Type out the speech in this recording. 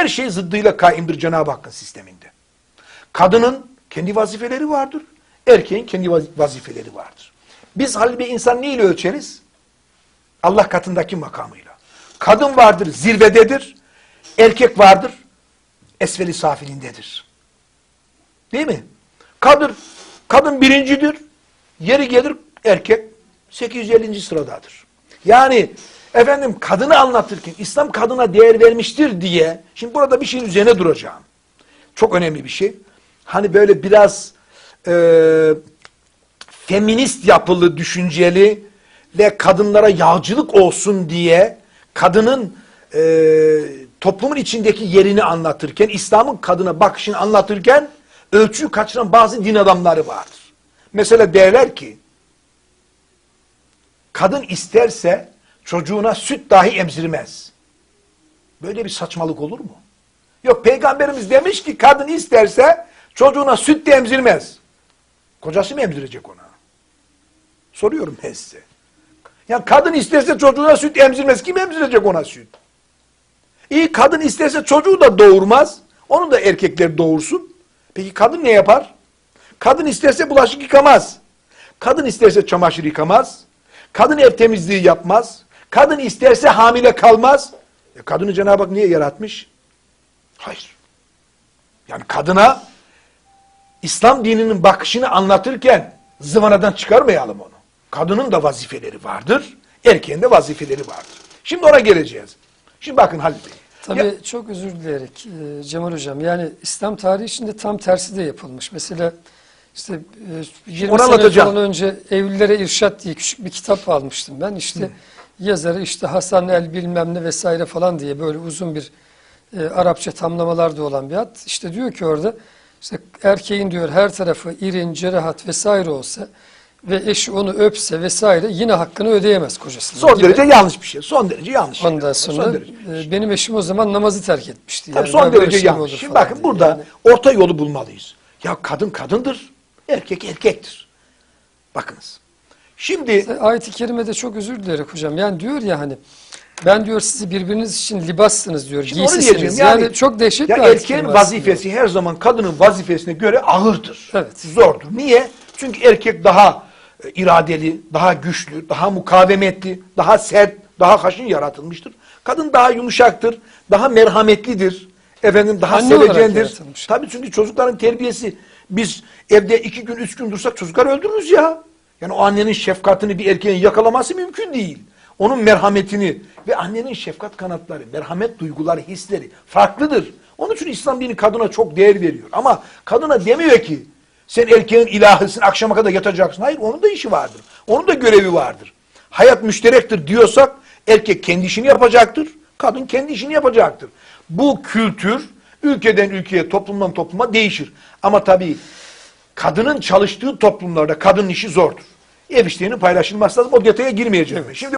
her şey zıddıyla kaimdir Cenab-ı Hakk'ın sisteminde. Kadının kendi vazifeleri vardır. Erkeğin kendi vaz- vazifeleri vardır. Biz halbuki insan neyle ölçeriz? Allah katındaki makamıyla. Kadın vardır zirvededir. Erkek vardır esfeli safilindedir. Değil mi? Kadın, kadın birincidir. Yeri gelir erkek 850. sıradadır. Yani efendim kadını anlatırken İslam kadına değer vermiştir diye şimdi burada bir şeyin üzerine duracağım. Çok önemli bir şey. Hani böyle biraz e, feminist yapılı, düşünceli ve kadınlara yağcılık olsun diye kadının e, toplumun içindeki yerini anlatırken, İslam'ın kadına bakışını anlatırken ölçüyü kaçıran bazı din adamları vardır. Mesela derler ki, kadın isterse çocuğuna süt dahi emzirmez. Böyle bir saçmalık olur mu? Yok peygamberimiz demiş ki kadın isterse çocuğuna süt de emzirmez. Kocası mı emzirecek ona? Soruyorum ben size. Ya kadın isterse çocuğuna süt emzirmez. Kim emzirecek ona süt? İyi kadın isterse çocuğu da doğurmaz. Onu da erkekler doğursun. Peki kadın ne yapar? Kadın isterse bulaşık yıkamaz. Kadın isterse çamaşır yıkamaz. Kadın ev temizliği yapmaz. Kadın isterse hamile kalmaz. E kadını Cenab-ı Hak niye yaratmış? Hayır. Yani kadına İslam dininin bakışını anlatırken zıvanadan çıkarmayalım onu. Kadının da vazifeleri vardır, erkeğin de vazifeleri vardır. Şimdi ona geleceğiz. Şimdi bakın Halil Bey. Tabii Ya- çok özür dileyerek e, Cemal Hocam yani İslam tarihi içinde tam tersi de yapılmış. Mesela işte e, 20 onu sene falan önce Evlilere İrşat diye küçük bir kitap almıştım ben. İşte yazarı işte Hasan el bilmem ne vesaire falan diye böyle uzun bir e, Arapça tamlamalar da olan bir ad. İşte diyor ki orada işte erkeğin diyor her tarafı irin, cerahat vesaire olsa ve eşi onu öpse vesaire yine hakkını ödeyemez kocasına. Son gibi. derece yanlış bir şey. Son derece yanlış. Ondan Son sonra derece. e, benim eşim o zaman namazı terk etmişti. Tabii Yani son derece şey yanlış. Şimdi bakın diye. burada Yani orta yolu bulmalıyız. Ya kadın kadındır, erkek erkektir. Bakınız. Şimdi Ayet-i Kerime'de çok özür dileyerek hocam. Yani diyor ya hani ben diyor sizi birbiriniz için libassınız diyor. Şimdi giysisiniz. Yani, Yani, çok dehşet ya erkeğin vazifesi her zaman kadının vazifesine göre ağırdır. Evet. Zordur. Niye? Çünkü erkek daha e, iradeli, daha güçlü, daha mukavemetli, daha sert, daha haşin yaratılmıştır. Kadın daha yumuşaktır, daha merhametlidir. Efendim daha Anne sevecendir. Tabii çünkü çocukların terbiyesi biz evde iki gün, üç gün dursak çocuklar öldürürüz ya. Yani o annenin şefkatini bir erkeğin yakalaması mümkün değil. Onun merhametini ve annenin şefkat kanatları, merhamet duyguları, hisleri farklıdır. Onun için İslam dini kadına çok değer veriyor. Ama kadına demiyor ki sen erkeğin ilahısın akşama kadar yatacaksın. Hayır onun da işi vardır. Onun da görevi vardır. Hayat müşterektir diyorsak erkek kendi işini yapacaktır. Kadın kendi işini yapacaktır. Bu kültür ülkeden ülkeye, toplumdan topluma değişir. Ama tabii kadının çalıştığı toplumlarda kadının işi zordur. Ev işlerinin paylaşılması lazım. O detaya girmeyeceğim. Şimdi